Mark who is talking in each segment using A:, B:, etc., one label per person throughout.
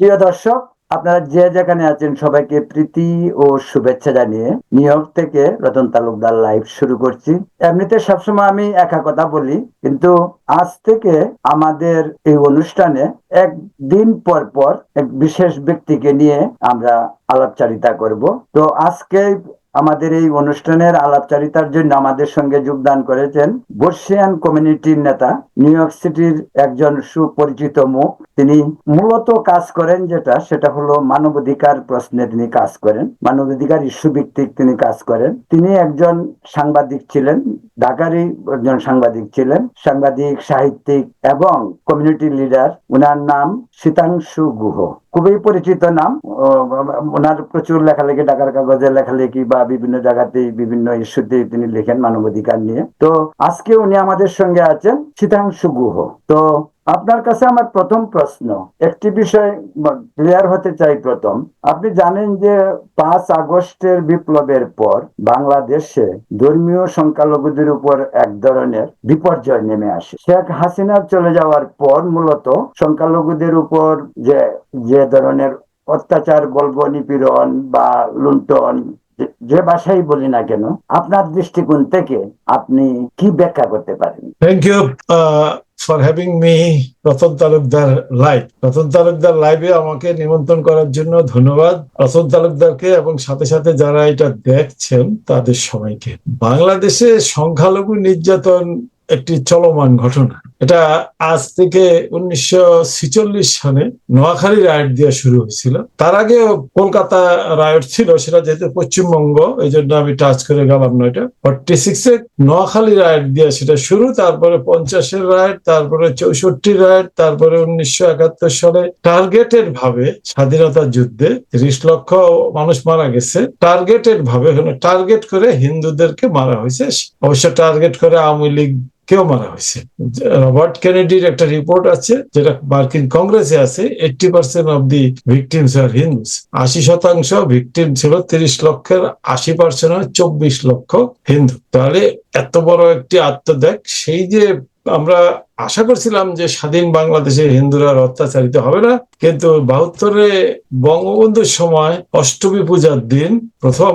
A: প্রিয় দর্শক, আপনারা যে যেখানে আছেন, সবাইকে প্রীতি ও শুভেচ্ছা জানিয়ে নিউ ইয়র্ক থেকে রতন তালুকদার লাইভ শুরু করছি। এমনিতে সবসময় আমি একা কথা বলি, কিন্তু আজ থেকে আমাদের এই অনুষ্ঠানে একদিন পর পর এক বিশেষ ব্যক্তিকে নিয়ে আমরা আলাপচারিতা করব। তো আজকে আমাদের এই অনুষ্ঠানের আলাপচারিতার জন্য আমাদের সঙ্গে যোগদান করেছেন বর্ষিয়ান কমিউনিটির নেতা, নিউ ইয়র্ক সিটির একজন সুপরিচিত মুখ। তিনি মূলত কাজ করেন যেটা, সেটা হলো মানবাধিকার প্রশ্নে তিনি কাজ করেন, মানবাধিকার ইস্যু ভিত্তিক তিনি কাজ করেন। তিনি একজন সাংবাদিক ছিলেন, ঢাকারই একজন সাংবাদিক ছিলেন, সাংবাদিক, সাহিত্যিক এবং কমিউনিটি লিডার। উনার নাম শীতাংশু গুহ। খুবই পরিচিত নাম। ওনার প্রচুর লেখালেখি, ঢাকার কাগজে লেখালেখি বা বিভিন্ন জায়গাতেই বিভিন্ন ইস্যুতে তিনি লেখেন মানবাধিকার নিয়ে। তো আজকে উনি আমাদের সঙ্গে আছেন শীতাংশু গুহ। তো আপনার কাছে আমার প্রথম প্রশ্ন, একটি বিষয় ক্লিয়ার হতে চাই প্রথম। আপনি জানেন যে পাঁচ আগস্টের বিপ্লবের পর বাংলাদেশে ধর্মীয় সংখ্যালঘুদের উপর এক ধরনের বিপর্যয় নেমে আসে। শেখ হাসিনার চলে যাওয়ার পর মূলত সংখ্যালঘুদের উপর যে যে ধরনের অত্যাচার বলব নিপীড়ন বা লুণ্ঠন যে- ভাষাই বলি না কেন আপনার দৃষ্টিকোণ থেকে আপনি কি ব্যাখ্যা করতে পারেন?
B: Thank you for having me, Ratan Talukdar live Ratan Talukdar লাইভে আমাকে নিমন্ত্রণ করার জন্য ধন্যবাদ। রতন তালুকদারকে এবং সাথে সাথে যারা এটা দেখছেন তাদের সবাইকে। বাংলাদেশে সংখ্যালঘু নির্যাতন একটি চলমান ঘটনা। এটা আজ থেকে উনিশশো সালে নোয়াখালী রায়ট দিয়ে শুরু হয়েছিল। তার আগে কলকাতা রায়ট ছিল, সেটা যেহেতু পশ্চিমবঙ্গ, এই জন্য আমি টাচ করে গেলাম না এটা। ফর্টি সিক্সে নোয়াখালী রায়ট দিয়ে সেটা শুরু, তারপরে পঞ্চাশের রায়ট তারপরে চৌষট্টি রায়ট তারপরে উনিশশো একাত্তর সালে টার্গেটেড ভাবে স্বাধীনতা যুদ্ধে তিরিশ লক্ষ মানুষ মারা গেছে। টার্গেটেড ভাবে টার্গেট করে হিন্দুদেরকে মারা হয়েছে। অবশ্য টার্গেট করে আওয়ামী লীগ কেউ মারা হয়েছে। রবার্ট কেনেডির একটা রিপোর্ট আছে, যেটা মার্কিন কংগ্রেসে আছে eighty percent of the victims are Hindus আশি শতাংশ ভিকটিম ছিল তিরিশ লক্ষের, আশি পার্সেন্ট চব্বিশ লক্ষ হিন্দু। তাহলে এত বড় একটি আত্মত্যাগ, সেই যে আমরা আশা করছিলাম যে স্বাধীন বাংলাদেশে হিন্দুরা অত্যাচারিত হবে না, কিন্তু বাহাত্তরে বঙ্গবন্ধুর সময় অষ্টমী পূজার দিন প্রথম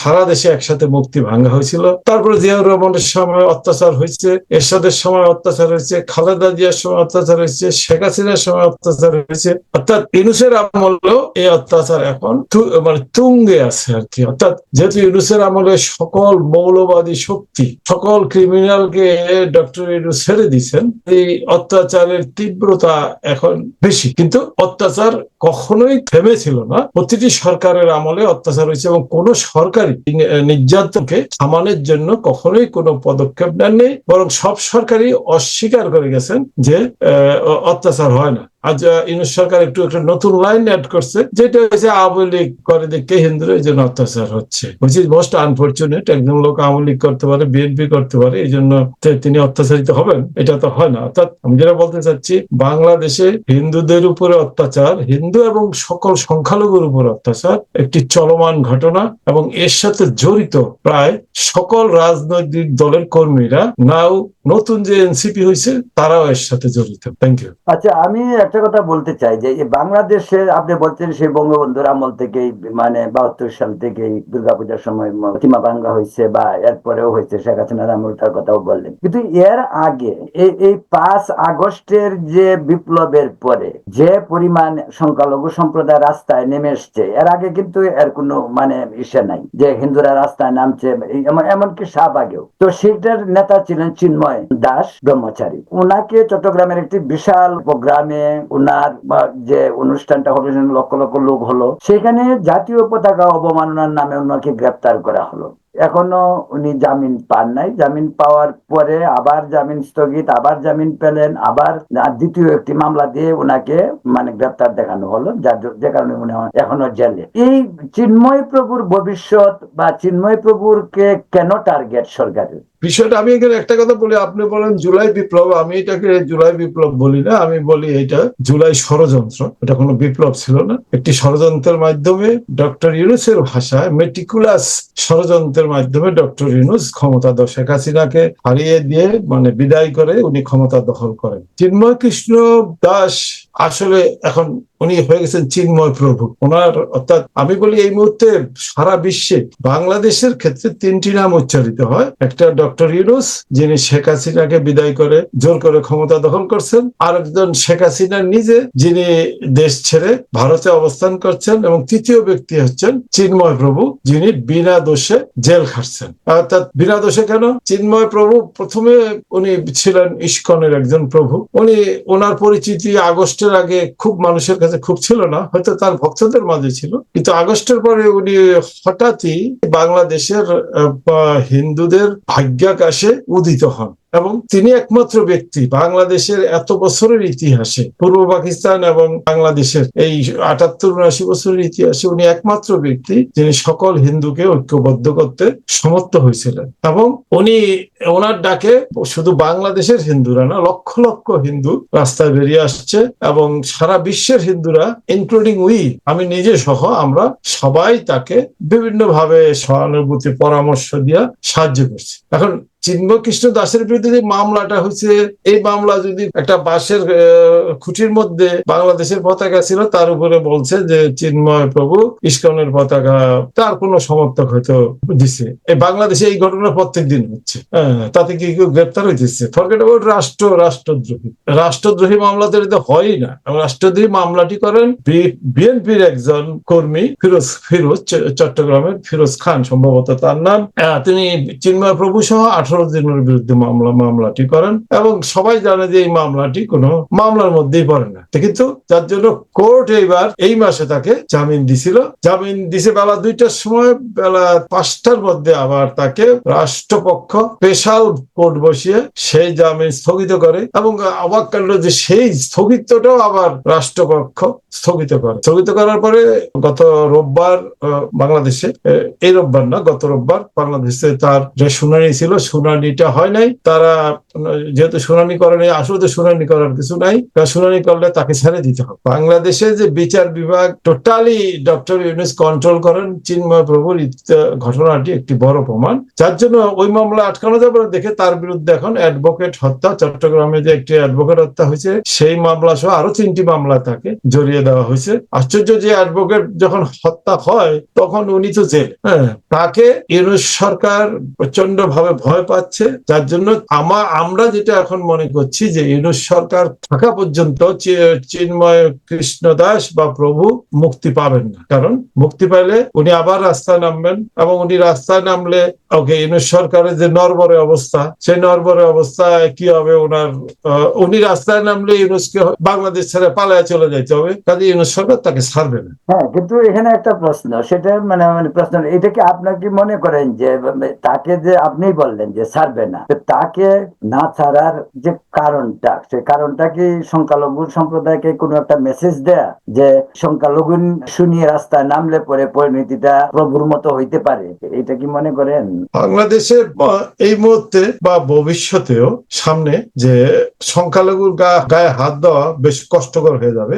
B: সারা দেশে একসাথে মুক্তি ভাঙ্গা হয়েছিল। তারপরে জিয়াউর রহমানের সময় অত্যাচার হয়েছে, এরশাদের সময় অত্যাচার হয়েছে, খালেদা জিয়ার সময় অত্যাচার হয়েছে, শেখ হাসিনার সময় অত্যাচার হয়েছে। অর্থাৎ ইউনুসের আমলেও এই অত্যাচার এখন মানে তুঙ্গে আছে আর কি। অর্থাৎ যেহেতু ইউনুসের আমলে সকল মৌলবাদী শক্তি, সকল ক্রিমিনালকে ডক্টর ইউনুস ছেড়ে দিচ্ছেন এই অত্যাচারের তীব্রতা এখন বেশি। কিন্তু অত্যাচার কখনোই থেমেছিল না। প্রতিটি সরকারের আমলে অত্যাচার হয়েছে এবং কোন সরকারি নির্যাতনকে থামানোর জন্য কখনোই কোনো পদক্ষেপ নেননি। বরং সব সরকারই অস্বীকার করে গেছেন যে অত্যাচার হয় না। আজ আহ, ইউনুস সরকার একটু একটা নতুন লাইন অ্যাড করছে যেটা হচ্ছে আওয়ামী লীগ করে দেখে হিন্দুরা এই জন্য অত্যাচার হচ্ছে। ইজ মোস্ট আনফর্চুনেট একজন লোক আওয়ামী লীগ করতে পারে বিএনপি করতে পারে এই জন্য তিনি অত্যাচারিত হবেন এটা তো হয় না। অর্থাৎ আমি যেটা বলতে চাচ্ছি বাংলাদেশে হিন্দুদের উপরে অত্যাচার হিন্দু এবং সকল সংখ্যালঘুর উপর অত্যাচার একটি চলমান ঘটনা এবং এর সাথে জড়িত প্রায় সকল রাজনৈতিক দলের কর্মীরা নাও নতুন যে এনসিপি হয়েছে তারাও এর সাথে জড়িত। থ্যাংক ইউ
A: আচ্ছা আমি একটা কথা বলতে চাই যে বাংলাদেশে আপনি বলছেন সেই বঙ্গবন্ধুর আমল থেকেই মানে বাহাত্তর সাল থেকেই দুর্গাপূজার সময় প্রতিমা ভাঙ্গা হয়েছে বা এরপরেও হয়েছে, শেখ হাসিনার আমলটার কথাও বললেন। কিন্তু এর আগে এই পাঁচ আগস্টের যে বিপ্লবের পরে যে পরিমাণ সংখ্যালঘু সম্প্রদায় রাস্তায় নেমে এসছে, এর আগে কিন্তু এর কোনো মানে ইসে নাই যে হিন্দুরা রাস্তায় নামছে এমনকি শাহবাগেও। তো সেইটার নেতা ছিলেন চিন্ময় দাস ব্রহ্মচারী। ওনাকে চট্টগ্রামের একটি বিশাল প্রোগ্রামে ওনার বা যে অনুষ্ঠানটা হলো লক্ষ লক্ষ লোক হলো। সেখানে জাতীয় পতাকা অবমাননার নামে ওনাকে গ্রেপ্তার করা হলো। এখনও উনি জামিন পান নাই। জামিন পাওয়ার পরে আবার জামিন স্থগিত, আবার জামিন পেলেন, আবার দ্বিতীয় একটি মামলা দিয়ে ওনাকে মানে গ্রেপ্তার দেখানো হলো, যার যে কারণে উনি এখনও জেলে। এই চিন্ময় প্রভুর ভবিষ্যৎ বা চিন্ময় প্রভুর কে কেন টার্গেট সরকারের?
B: বিষয়টা আমি এখানে একটা কথা বলি, আপনি বলেন জুলাই বিপ্লব, আমি এটাকে জুলাই বিপ্লব বলি না, আমি বলি এটা জুলাই ষড়যন্ত্র, এটা কোনো বিপ্লব ছিল না। একটি ষড়যন্ত্রের মাধ্যমে ডক্টর ইউনুসের ভাষায় মেটিকুলাস ষড়যন্ত্রের মাধ্যমে ডক্টর ইউনুস ক্ষমতা শেখ হাসিনাকে হারিয়ে দিয়ে মানে বিদায় করে উনি ক্ষমতা দখল করেন। চিন্ময় কৃষ্ণ দাস আসলে এখন উনি হয়ে গেছেন চিন্ময় প্রভু। ওনার অর্থাৎ আমি বলি এই মুহূর্তে সারা বিশ্বে বাংলাদেশের ক্ষেত্রে তিনটি নাম উচ্চারিত হয়, একটা ডক্টর ইউনুস যিনি শেখ হাসিনাকে বিদায় করে জোর করে ক্ষমতা দখল করছেন আর একজন শেখ হাসিনা নিজে যিনি দেশ ছেড়ে ভারতে অবস্থান করছেন এবং তৃতীয় ব্যক্তি হচ্ছেন চিন্ময় প্রভু যিনি বিনা দোষে জেল খাটছেন। অর্থাৎ বিনা দোষে কেন? চিন্ময় প্রভু প্রথমে উনি ছিলেন ইস্কনের একজন প্রভু। উনি ওনার পরিচিতি আগস্টের আগে খুব মানুষের কাছে খুব ছিল না হয়তো তার ভক্তদের মাঝে ছিল। কিন্তু আগস্টের পরে উনি হঠাৎই বাংলাদেশের আহ, বা ভাগ্যাকাশে উদিত হন। এবং তিনি একমাত্র ব্যক্তি বাংলাদেশের এত বছরের ইতিহাসে, পূর্ব পাকিস্তান এবং বাংলাদেশের এই আটাত্তর উনআশি বছরের ইতিহাসে উনি একমাত্র ব্যক্তি যিনি সকল হিন্দুকে ঐক্যবদ্ধ করতে সমর্থ হয়েছিলেন। এবং উনি ওনার ডাকে শুধু বাংলাদেশের হিন্দুরা না, লক্ষ লক্ষ হিন্দু রাস্তায় বেরিয়ে আসছে এবং সারা বিশ্বের হিন্দুরা ইনক্লুডিং উই আমি নিজে সহ আমরা সবাই তাকে বিভিন্ন ভাবে সহানুভূতি, পরামর্শ দিয়া সাহায্য করছি। এখন চিন্ময় কৃষ্ণ দাসের বিরুদ্ধে যে মামলাটা হয়েছে এই মামলা যদি একটা আহ, খুঁটির মধ্যে বাংলাদেশের পতাকা ছিল তার উপরে বলছে যে চিন্ময় প্রভু ইস্কনের পতাকা তার কোনো সমর্থক হয়তো দিছে। এই বাংলাদেশে এই ঘটনা প্রত্যেক দিন হচ্ছে তাতে কি কেউ গ্রেপ্তার হইতেছে ফরগেট অ্যাবাউট রাষ্ট্র রাষ্ট্রদ্রোহী। রাষ্ট্রদ্রোহী মামলাতে এটা হয় না। রাষ্ট্রদ্রোহী মামলাটি করেন বিএনপির একজন কর্মী ফিরোজ ফিরোজ চট্টগ্রামের ফিরোজ খান সম্ভবত তার নাম। তিনি চিন্ময় প্রভু সহ আঠারো জনের বিরুদ্ধে মামলা, মামলাটি করেন এবং সবাই জানে যে এই মামলাটি কোনো মামলার মধ্যেই পড়ে না। কিন্তু যার জন্য কোর্ট এইবার এই মাসে তাকে জামিন দিছিল। জামিন দিছে বেলা দুইটার সময়, বেলা পাঁচটার মধ্যে আবার তাকে রাষ্ট্রপক্ষ স্পেশাল কোর্ট বসিয়ে সেই জামিন স্থগিত করে এবং অবাক কাণ্ড যে সেই স্থগিতটাও আবার রাষ্ট্রপক্ষ স্থগিত করে। স্থগিত করার পরে গত রোববার বাংলাদেশে এই রোববার না, গত রোববার বাংলাদেশে তার যে শুনানি ছিল শুনানিটা হয় নাই। তারা, যেহেতু শুনানি করে নাই আসলে তো শুনানি করার কিছু নাই। শুনানি করলে তাকে ছেড়ে দিতে হবে। বাংলাদেশে যে বিচার বিভাগ টোটালি ডক্টর ইউনুস কন্ট্রোল করেন, চিন্ময় প্রভুর ঘটনাটি একটি বড় প্রমাণ। যার জন্য ওই মামলা আটকানো যাবে না দেখে তার বিরুদ্ধে এখন অ্যাডভোকেট হত্যা, চট্টগ্রামে যে একটি অ্যাডভোকেট হত্যা হয়েছে, সেই মামলা সহ আরও তিনটি মামলা তাকে জড়িয়ে দেওয়া হয়েছে। আশ্চর্য যে অ্যাডভোকেট যখন হত্যা হয়, তখন উনি তো জেল। হ্যাঁ তাকে ইউনুস সরকার প্রচণ্ড ভাবে ভয় পাচ্ছে, যার জন্য আমা, আমরা যেটা এখন মনে করছি যে ইউনুস সরকার থাকা পর্যন্ত চিন্ময় কৃষ্ণ দাস বা প্রভু মুক্তি পাবেন না। কারণ মুক্তি পাইলে উনি আবার রাস্তায় নামবেন এবং উনি রাস্তায় নামলে, ওকে, ইউনুস সরকারের যে নরবরে অবস্থা, সেই নরবরে অবস্থায় কি হবে ওনার উনি রাস্তায় নামলে ইউনুসকে বাংলাদেশ ছেড়ে পালায় চলে যাইতে হবে, কাজে ইউনুস সরকার তাকে ছাড়বে না।
A: হ্যাঁ কিন্তু এখানে একটা প্রশ্ন, সেটা মানে মানে প্রশ্ন, এটা কি আপনার কি মনে করেন যে, তাকে যে আপনি বললেন যে ছাড়বে না। তাকে না ছাড়ার যে কারণটা, সে কারণটা কি সংখ্যালঘু সম্প্রদায়কে কোনো একটা মেসেজ দেয়া? যে সংখ্যালঘু শুনিয়ে রাস্তায় নামলে পরে পরিণতিটা প্রভুর মতো হইতে পারে। এটা কি মনে করেন?
B: বাংলাদেশে এই মুহূর্তে বা ভবিষ্যতেও সামনে যে সংখ্যালঘুর গায়ে হাত দেওয়া বেশ কষ্টকর হয়ে যাবে।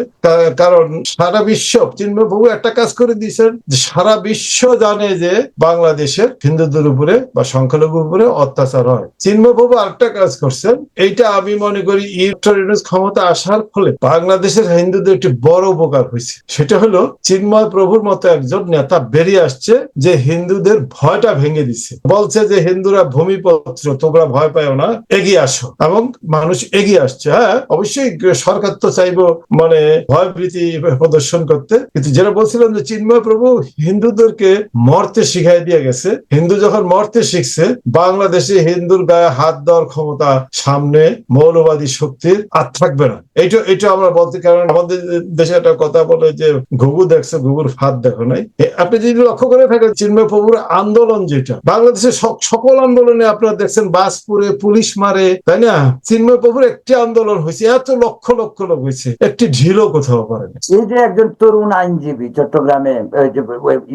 B: কারণ সারা বিশ্ব, চিন্ময়বাবু একটা কাজ করে দিয়েছেন সারা বিশ্ব জানে যে বাংলাদেশের হিন্দুদের উপরে বা সংখ্যালঘুর উপরে অত্যাচার হয়। চিন্ময়বাবু আরেকটা কাজ করছেন। এইটা আমি মনে করি ইলেকট্রন ক্ষমতা আসার ফলে বাংলাদেশের হিন্দুদের একটি বড় উপকার হয়েছে। সেটা হলো চিন্ময় প্রভুর মতো একজন নেতা বেরিয়ে আসছে যে হিন্দুদের ভয়টা ভেঙে দিচ্ছে বলছে যে, হিন্দুরা ভূমিপত্র, তোমরা ভয় পাও না, এগিয়ে আসো। এবং মানুষ এগিয়ে আসছে। হ্যাঁ অবশ্যই সরকার তো চাইব মানে ভয় ভয়ভীতি প্রদর্শন করতে। কিন্তু যেটা বলছিলাম যে, চিন্ময় প্রভু হিন্দুদেরকে মরতে শিখাই দিয়ে গেছে। হিন্দু যখন মরতে শিখছে, বাংলাদেশে হিন্দুর গায়ে হাত দেওয়ার ক্ষমতা সামনে মৌলবাদী শক্তির আর থাকবে না। এইটা এটা আমরা বলতে কারণ আমাদের দেশে একটা কথা বলে যে ঘুঘু দেখছ, ঘুঘুর ফাঁদ দেখো নাই। আপনি যদি লক্ষ্য করে থাকেন চিন্ময় প্রভুর আন্দোলন যেটা বাংলাদেশের সকল আন্দোলনে আপনারা দেখছেন বাসপুরে পুলিশ মারে, তাই না? চিন্ময় প্রভুর একটি আন্দোলন হয়েছে, এত লক্ষ লক্ষ লোক হয়েছে, একটি ঢিলও কোথাও পারে না
A: এই যে একজন তরুণ আইনজীবী চট্টগ্রামে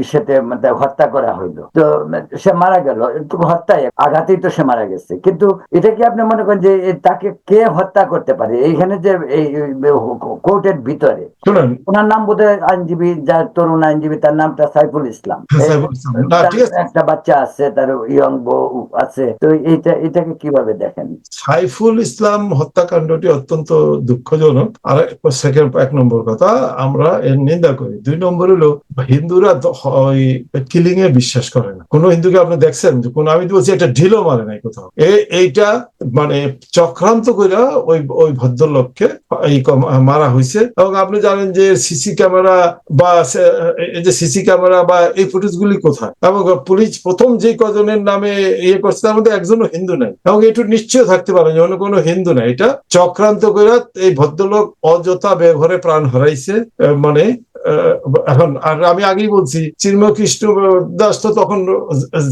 A: ইসেতে মানে হত্যা করা হইল, তো সে মারা গেল হত্যায় আঘাতেই তো সে মারা গেছে। কিন্তু এটা কি আপনি মনে করেন যে তাকে কে হত্যা করতে পারে? এইখানে যে এই কোর্টের ভিতরে।
B: শুনেন।
A: ওনার নাম বোধহয় আইনজীবী যার তরুণ আইনজীবী তার নামটা সাইফুল ইসলাম।
B: হ্যাঁ।
A: একটা বাচ্চা আছে তার ইয়ং বউ আছে। তো এইটা এটাকে কীভাবে দেখেন?
B: সাইফুল ইসলাম হত্যাকাণ্ডটি অত্যন্ত দুঃখজনক। আর সেকেন্ড এক নম্বর কথা আমরা এর নিন্দা করি। দুই নম্বর হলো হিন্দুরা ওই কিলিং এ বিশ্বাস করে না। কোন হিন্দুকে আপনি দেখছেন? কোন আমি তো বলছি এটা ঢিলও মারে নাই কোথাও। এইটা মানে চক্রান্ত করে ওই ওই ভদ্রলোককে এই মারা হয়েছে। এবং আপনি জানেন যে সিসি ক্যামেরা বা এই যে সিসি ক্যামেরা বা এই ফুটেজ গুলি কোথায়? এবং পুলিশ প্রথম যে কজনের নামে ইয়ে করছে, তার মধ্যে একজনও হিন্দু নাই। এবং একটু নিশ্চয় থাকতে পারে যে অন্য কোনো হিন্দু নাই। এটা চক্রান্ত করে এই ভদ্রলোক অযথা বেঘরে প্রাণ হারাইছে মানে আর আমি আগেই বলছি, চিন্ময় কৃষ্ণ দাস তো তখন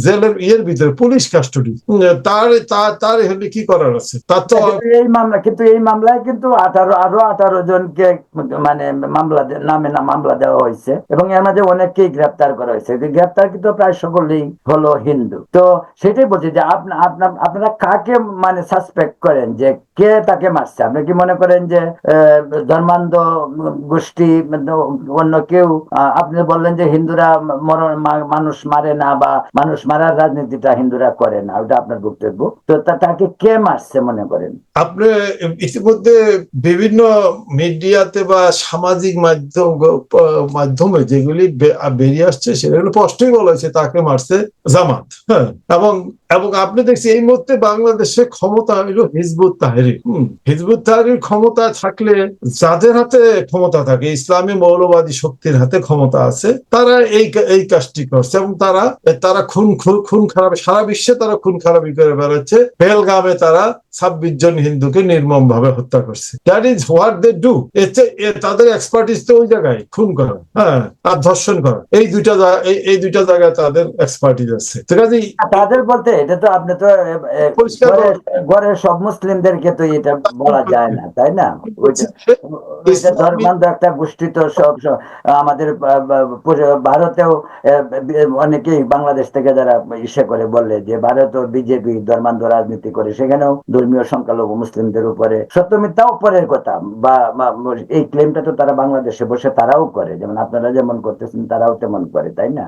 B: জেলের ইয়ের ভিতরে, পুলিশ কাস্টডি। তার তার এখানে কি করার আছে? তার তো
A: এই মামলা, কিন্তু এই মামলায় কিন্তু আঠারো, আরও আঠারো জনকে মানে মামলা নামে না মামলা দেওয়া হয়েছে। এবং এর মাঝে অনেককেই গ্রেপ্তার করা হয়েছে। গ্রেপ্তার কিন্তু প্রায় সকলেই হলো হিন্দু। তো সেটাই বলছি যে আপনা- আপনার আপনারা কাকে মানে সাসপেক্ট করেন যে কে তাকে মারছে? আপনি কি মনে করেন যে ধর্মান্ধ গোষ্ঠী অন্য কেউ? আপনি বললেন যে হিন্দুরা মরণ মানুষ মারে না বা মানুষ মারার রাজনীতিটা হিন্দুরা করে না, ওটা আপনার বক্তব্য। তো তাকে কে মারছে মনে করেন?
B: আপনি ইতিমধ্যে বিভিন্ন মিডিয়াতে বা সামাজিক মাধ্যম মাধ্যমে যেগুলি বেরিয়ে আসছে, সেগুলো স্পষ্টই বলা হয়েছে, তাকে মারছে জামাত হ্যাঁ। এবং এবং আপনি দেখছি এই মুহূর্তে বাংলাদেশে ক্ষমতা হইল হিজবুত তাহরির হম, হিজবুত তাহরির ক্ষমতা থাকলে যাদের হাতে ক্ষমতা থাকে ইসলামী মৌলবাদী শক্তির হাতে ক্ষমতা আছে তারা এই এই কাজটি করছে এবং তারা তারা খুন খুন খুন খারাপ সারা বিশ্বে তারা খুন খারাপি করে বেড়াচ্ছে। বেলগামে তারা ছাব্বিশ জন হিন্দুকে নির্মম ভাবে হত্যা করছে। That is what they do এতে তাদের এক্সপার্টিস তো ওই জায়গায় খুন করা হ্যাঁ আর ধর্ষণ করা। এই দুইটা এই- দুইটা জায়গায় তাদের এক্সপার্টিস আছে। তো কাজেই
A: তাদের বলতে এটা তো আপনি তো ঘরের- সব মুসলিমদেরকে তো এটা বলা যায় না তাই না? ওইটা- ধর্মান্ধ একটা গোষ্ঠী তো সব আমাদের ভারতেও অনেকেই বাংলাদেশ থেকে যারা ইসে করে বললে যে ভারতও বিজেপি ধর্মান্ধ রাজনীতি করে সেখানেও ধর্মীয় সংখ্যালঘু মুসলিমদের উপরে। সত্য মিথ্যাও পরের কথা। বা এই ক্লেমটা তো তারা বাংলাদেশে বসে তারাও করে। যেমন আপনারা যেমন করতেছেন, তারাও তেমন করে, তাই না?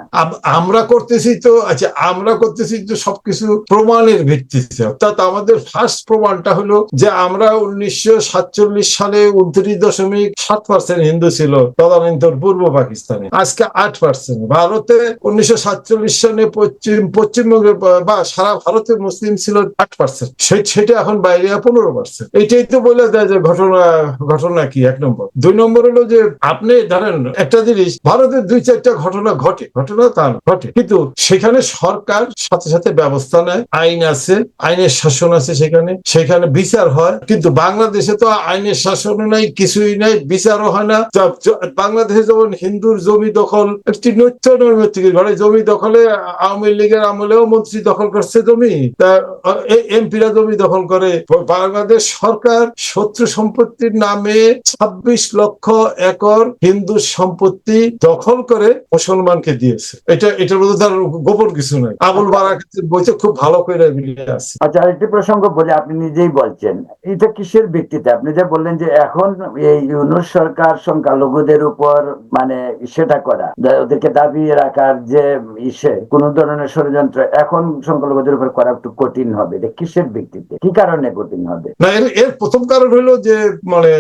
B: আমরা করতেছি তো আচ্ছা আমরা করতেছি তো সবকিছু প্রমাণের ভিত্তিতে। অর্থাৎ আমাদের ফার্স্ট প্রমাণটা হলো যে আমরা উনিশশো সাতচল্লিশ সালে উনত্রিশ দশমিক সাত পার্সেন্ট হিন্দু ছিল, তদানীন্তন পূর্ব পাকিস্তানে। আজকে আট পার্সেন্ট ভারতে উনিশশো সাতচল্লিশ সালে পশ্চিম পশ্চিমবঙ্গে বা সারা ভারতে মুসলিম ছিল আট পার্সেন্ট সেটা এখন বাইরে পনেরো পার্সেন্ট। এইটাই তো বলে দেয় যে ঘটনা ঘটনা কি? এক নম্বর। দুই নম্বর হলো যে আপনি ধরেন একটা জিনিস ভারতের দুই চারটা ঘটনা ঘটে। ঘটনা তা ঘটে। কিন্তু সেখানে সরকার সাথে সাথে ব্যবস্থা নেয়, আইন আছে, আইনের শাসন আছে সেখানে। সেখানে বিচার হয়, কিন্তু বাংলাদেশে তো আইনের শাসনও নাই, কিছুই নাই, বিচারও হয় না। বাংলাদেশে যেমন হিন্দুর জমি দখল, একটি নৈত্য নৈমিত্তিক ঘরে জমি দখলে আওয়ামী লীগের আমলেও মন্ত্রী দখল করছে জমি। তা এমপিরা জমি দখল করে, বাংলাদেশ সরকার শত্রু সম্পত্তির নামে ছাব্বিশ লক্ষ একর হিন্দু সম্পত্তি দখল করে মুসলমানকে দিয়েছে। এটা, এটার মধ্যে তার গোপন কিছু নাই। আবুল বারাকাতের বইতে খুব ভালো করে মিলিয়ে আছে।
A: আচ্ছা আরেকটি প্রসঙ্গ বলে, আপনি নিজেই বলছেন। এটা কিসের ভিত্তিতে? আপনি যে বললেন যে এখন এই ইউনুস সরকার সংখ্যালঘুদের উপর মানে সেটা করা ওদেরকে দাবিয়ে রাখার যে ইসে, কোন ধরনের ষড়যন্ত্র এখন সংখ্যালঘুদের উপর করা একটু কঠিন হবে। এটা কিসের ভিত্তিতে? কি কারণে কঠিন হবে।
B: না, এর প্রথম কারণ হলো যে মানে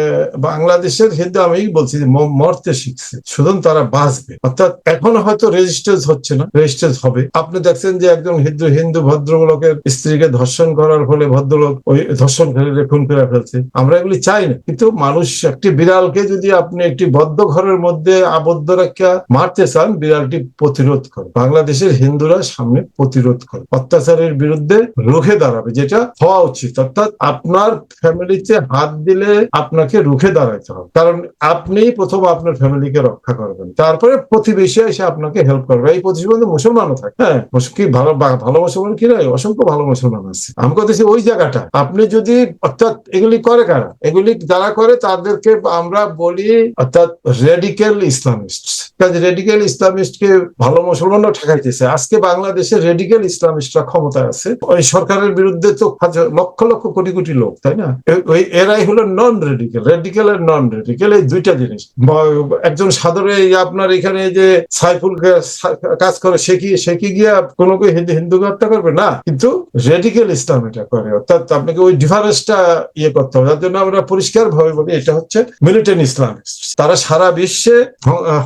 B: বাংলাদেশের হিন্দু আমি বলছি মরতে শিখছে। সুতরাং তারা বাঁচবে। অর্থাৎ এখন হয়তো রেজিস্টার্স হচ্ছে না রেজিস্টার্স হবে। আপনি দেখছেন যে, একজন হিন্দু হিন্দু ভদ্রলোকের স্ত্রীকে ধর্ষণ করার ফলে ভদ্রলোক ওই ধর্ষণ ফেলে, খুন করে ফেলছে। আমরা এগুলি চাই না। কিন্তু মানুষ একটি বিড়ালকে যদি আপনি একটি বদ্ধ ঘরের মধ্যে আবদ্ধ রাখিয়া মারতে চান, বিড়ালটি প্রতিরোধ করে। বাংলাদেশের হিন্দুরা সামনে প্রতিরোধ করে। অত্যাচারের বিরুদ্ধে রুখে দাঁড়াবে, যেটা হওয়া উচিত। উচিত। অর্থাৎ আপনার ফ্যামিলিতে হাত দিলে আপনাকে রুখে দাঁড়াইতে হবে। কারণ আপনি প্রথম আপনার ফ্যামিলিকে রক্ষা করবেন। তারপরে প্রতিবেশী এসে আপনাকে হেল্প করবে। এই প্রতিবেশী মুসলমানও থাকে। হ্যাঁ কি ভালো ভালো মুসলমান কি নয় অসংখ্য ভালো মুসলমান আছে। আমি কথাছি ওই জায়গাটা। আপনি যদি, অর্থাৎ এগুলি করে কারা? এগুলি যারা করে তাদেরকে আমরা বলি, অর্থাৎ রেডিক্যাল ইসলামিস্ট কাজে রেডিক্যাল ইসলামিস্টকে ভালো মুসলমানও ঠেকাইতেছে। আজকে বাংলাদেশে রেডিক্যাল ইসলামিস্টরা ক্ষমতায় আছে। ওই সরকারের বিরুদ্ধে তো হাজার- লক্ষ লক্ষ কোটি কোটি লোক, তাই না? এরাই হলো নন রেডিক্যাল রেডিক্যাল আর নন রেডিক্যাল এই দুইটা জিনিস। একজন সাধারণ আপনার এখানে যে সাইফুল কাজ করে, সে কি সে কি গিয়া কোনো হিন্দু, হিন্দুকে হত্যা করবে? না। কিন্তু রেডিক্যাল ইসলাম এটা করে। অর্থাৎ আপনাকে ওই ডিফারেন্সটা ইয়ে করতে হবে। যার জন্য আমরা পরিষ্কার ভাবে বলি, এটা হচ্ছে মিলিটেন্ট ইসলাম তারা সারা বিশ্বে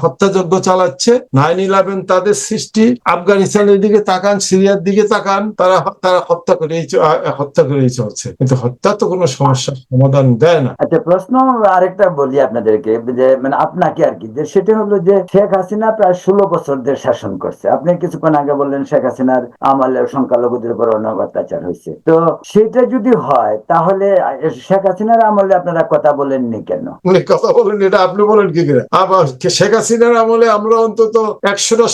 B: হত্যাযজ্ঞ চালাচ্ছে। নাইন ইলেভেন তাদের সৃষ্টি। আফগানিস্তানের দিকে তাকান, সিরিয়ার দিকে তাকান, তারা তারা হত্যা করে হত্যা করেই চলছে। কিন্তু হত্যা তো কোনো সমস্যার সমাধান দেয় না।
A: আচ্ছা প্রশ্ন আরেকটা বলি আপনাদেরকে যে মানে আপনাকে আর কি যে সেটা হলো যে শেখ হাসিনা প্রায় ষোলো বছর ধরে শাসন করছে। আপনি কিছুক্ষণ আগে বললেন শেখ হাসিনার আমলে সংখ্যালঘুদের উপর অনেক অত্যাচার হয়েছে। তো সেটা যদি হয় তাহলে শেখ হাসিনার আমলে আপনারা কথা বলেননি কেন?
B: উনি কথা বলেন এটা আপনি বলেন কি করে? আবার শেখ হাসিনার আমলে আমরা অন্তত একশোটা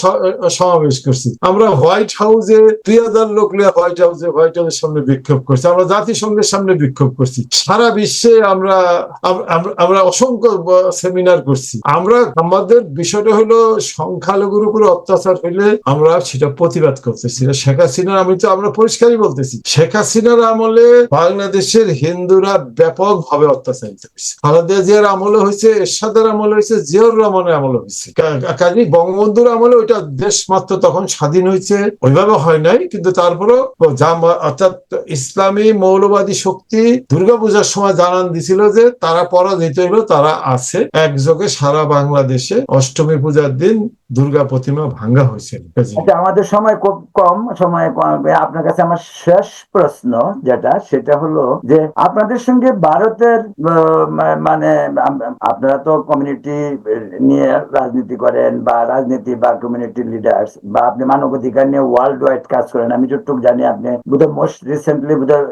B: সমাবেশ করছি। আমরা হোয়াইট হাউসে দুই হাজার লোক নিয়ে হোয়াইট হাউসে হোয়াইট হাউসের সামনে বিক্ষোভ করছি। আমরা জাতিসংঘের সামনে বিক্ষোভ করছি। সারা বিশ্বে আমরা, আম- আম- আমরা অসংখ্য সেমিনার করছি। আমরা, আমাদের বিষয়টা হলো সংখ্যালঘুর উপর অত্যাচার হইলে আমরা সেটা প্রতিবাদ করতেছি শেখ হাসিনার আমি তো, আমরা পরিষ্কারই বলতেছি, শেখ হাসিনার আমলে বাংলাদেশের হিন্দুরা ব্যাপক ভাবে অত্যাচারিত হয়েছে খালেদা জিয়ার আমলে হয়েছে, এরশাদের আমলে হয়েছে, জিয়াউর রহমানের আমলে হয়েছে। কাজী বঙ্গবন্ধুর আমলে ওইটা দেশ মাত্র তখন স্বাধীন হয়েছে, ওইভাবে হয় নাই, কিন্তু তারপরও অর্থাৎ ইসলামী মৌলবাদী শক্তি দুর্গাপূজার সময় জানান দিছিল যে তারা পরাজিত হইল, তারা আছে। একযোগে সারা বাংলাদেশে অষ্টমী পূজার দিন দুর্গা প্রতিমা ভাঙ্গা হয়েছিল
A: আচ্ছা আমাদের সময় খুব কম, সময় আপনার কাছে আমার শেষ প্রশ্ন যেটা, সেটা হলো যে আপনাদের সঙ্গে ভারতের মানে আপনারা তো কমিউনিটি নিয়ে রাজনীতি করেন বা রাজনীতি বা কমিউনিটি লিডার্স বা আপনি মানবাধিকার নিয়ে ওয়ার্ল্ড ওয়াইড কাজ করেন। আমি যতটুকু জানি আপনি বোধহয় মোস্ট রিসেন্টলি বোধহয়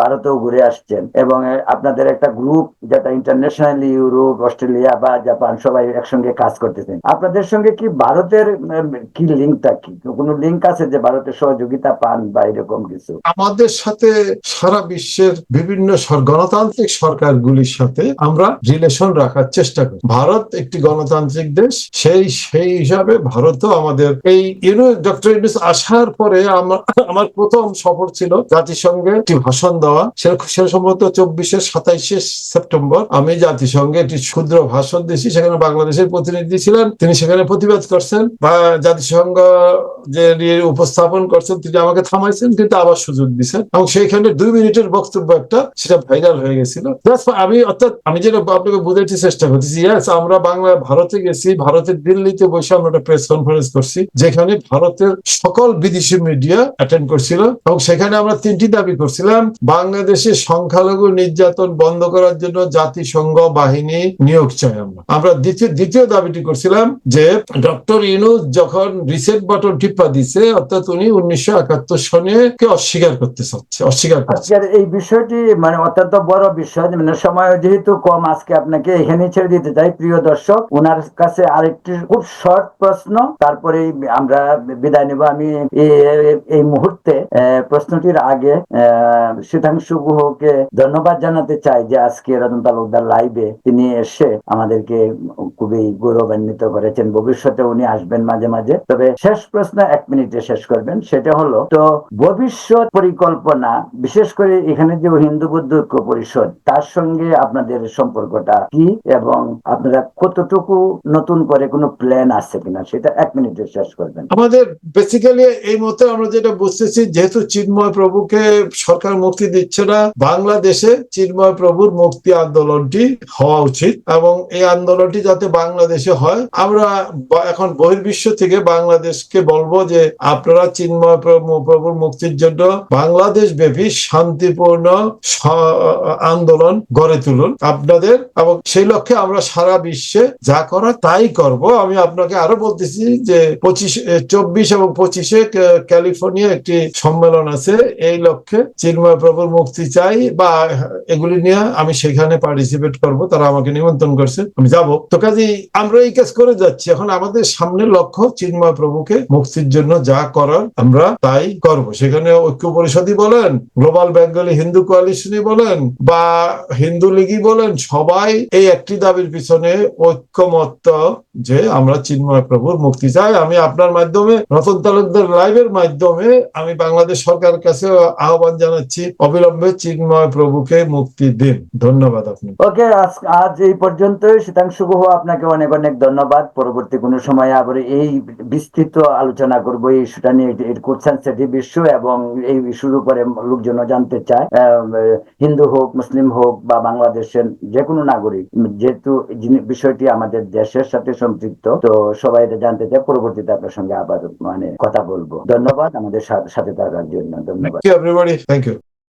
A: ভারতেও ঘুরে আসছেন। এবং আপনাদের একটা গ্রুপ যেটা ইন্টারন্যাশনালি ইউরোপ অস্ট্রেলিয়া বা জাপান সবাই একসঙ্গে কাজ করতেছেন। আপনাদের সঙ্গে কি ভারতের কি লিঙ্কটা কি? কোনো লিঙ্ক আছে যে ভারতের সহযোগিতা পান বা এরকম কিছু?
B: আমাদের সাথে সারা বিশ্বের বিভিন্ন গণতান্ত্রিক সরকারগুলির সাথে আমরা রিলেশন রাখার চেষ্টা করি। ভারত একটি গণতান্ত্রিক দেশ, সেই সেই হিসাবে ভারতও আমাদের এই ইউনু ডক্টর ইউনুস আসার পরে আমার আমার প্রথম সফর ছিল জাতিসংঘে একটি ভাষণ দেওয়া। সে সম্ভবত চব্বিশে সাতাইশে সেপ্টেম্বর আমি জাতিসংঘে একটি ক্ষুদ্র ভাষণ দিয়েছি, সেখানে বাংলাদেশের প্রতিনিধি ছিলেন। তিনি সেখানে প্রতিবাদ করছেন বা জাতিসংঘ যে উপস্থাপন করছেন, তিনি আমাকে থামাইছেন, কিন্তু আবার সুযোগ দিচ্ছেন এবং সেইখানে দুই মিনিটের বক্তব্য একটা, সেটা ভাইরাল হয়ে গেছিল। আমি অর্থাৎ আমি যেটা আপনাকে বুঝাইতে চেষ্টা করতেছি ইয়াস আমরা বাংলা, ভারতে গেছি ভারতের দিল্লিতে বসে আমরা একটা প্রেস কনফারেন্স করছি, যেখানে ভারতের সকল বিদেশি মিডিয়া অ্যাটেন্ড করছিল। এবং সেখানে আমরা তিনটি দাবি করছিলাম, বাংলাদেশে সংখ্যালঘু নির্যাতন বন্ধ করার জন্য জাতিসংঘ বাহিনী নিয়োগ চাই আমরা। আমরা দ্বিতীয় দ্বিতীয় দাবিটি করছিলাম যে ডক্টর ইনুস যখন রিসেট বাটন টিপ্পা দিছে, অর্থাৎ উনি উনিশশো একাত্তর সনে কে অস্বীকার করতে চাচ্ছে, অস্বীকার করছে।
A: এই বিষয়টি মানে অত্যন্ত বড় বিষয় মানে সময় যেহেতু কম, আজকে আপনাকে এখানেই ছেড়ে দিতে চাই, প্রিয় দর্শক ওনার কাছে আরেকটি খুব শর্ট প্রশ্ন, তারপরে আমরা বিদায় নেব। আমি এই- মুহূর্তে প্রশ্নটির আগে সিদ্ধাংশু গুহকে ধন্যবাদ জানাতে চাই যে আজকে রতন তালুকদার লাইভে তিনি এসে আমাদেরকে খুবই গৌরবান্বিত করেছেন। ভবিষ্যতে উনি আসবেন মাঝে মাঝে। তবে শেষ প্রশ্ন এক মিনিটে শেষ করবেন, সেটা হলো, তো ভবিষ্যৎ পরিকল্পনা, বিশেষ করে এখানে যে হিন্দু বৌদ্ধ ঐক্য পরিষদ, তার সঙ্গে আপনাদের সম্পর্কটা কি এবং আপনারা কতটুকু নতুন করে কোনো প্ল্যান আছে কিনা, সেটা এক মিনিটে শেষ করবেন।
B: আমাদের বেসিক্যালি এই মতে আমরা যেটা বুঝতেছি, যেহেতু চিন্ময় প্রভুকে সরকার মুক্তি দিচ্ছে না, বাংলাদেশে চিন্ময় প্রভুর মুক্তি আন্দোলনটি হওয়া উচিত এবং এই আন্দোলনটি যাতে বাংলাদেশে হয়, আমরা এখন বহির্বিশ্ব থেকে বাংলাদেশকে বলব যে আপনারা চিন্ময় প্রভুর মুক্তির জন্য বাংলাদেশ ব্যাপী শান্তিপূর্ণ আন্দোলন গড়ে তুলুন আপনাদের। এবং সেই লক্ষ্যে আমরা সারা বিশ্বে যা করা তাই করব। আমি আপনাকে আরও বলতেছি যে পঁচিশ চব্বিশ এবং পঁচিশে ক্যালিফোর্নিয়া একটি সম্মেলন আছে। এই লক্ষ্যে চিন্ময় প্রভুর মুক্তি চাই বা এগুলি নিয়ে আমি সেখানে পার্টিসিপেট করব। তারা আমাকে নিমন্ত্রণ করছে, আমি যাব। তো কাজে আমরা এই কাজ করে যাচ্ছি। এখন আমাদের সামনের লক্ষ্য চিন্ময় প্রভুকে মুক্তির জন্য যা করার আমরা তাই করব। সেখানে ঐক্য পরিষদই বলেন, গ্লোবাল বেঙ্গলি হিন্দু কোয়ালিশনই বলেন, বা হিন্দু লীগই বলেন, সবাই এই একটি দাবির পিছনে ঐক্যমত্য যে আমরা চিন্ময় প্রভুর মুক্তি চাই। আমি আপনার মাধ্যমে, রতন তালুকদার লাইভের মাধ্যমে আমি বাংলাদেশ সরকারের কাছে আহ্বান জানাচ্ছি, অবিলম্বে চিন্ময় প্রভুকে মুক্তি দিন। ধন্যবাদ আপনি
A: ওকে আজ- এই পর্যন্তই। শীতাংশু গুহ, আপনাকে অনেক অনেক ধন্যবাদ। পরবর্তী কোনো সময় আবার এই বিস্তৃত আলোচনা করব, এই ইস্যুটা নিয়ে করছেন সেটি বিশ্ব এবং এই ইস্যুর উপরে লোকজন জানতে চায়। হিন্দু হোক, মুসলিম হোক বা বাংলাদেশের যে কোনো নাগরিক, যেহেতু বিষয়টি আমাদের দেশের সাথে সম্পৃক্ত, তো সবাই এটা জানতে চায়। পরবর্তীতে আপনার সঙ্গে আবার মানে কথা বলব। ধন্যবাদ। আমাদের সাথে থাকার জন্য ধন্যবাদ.
B: Thank you.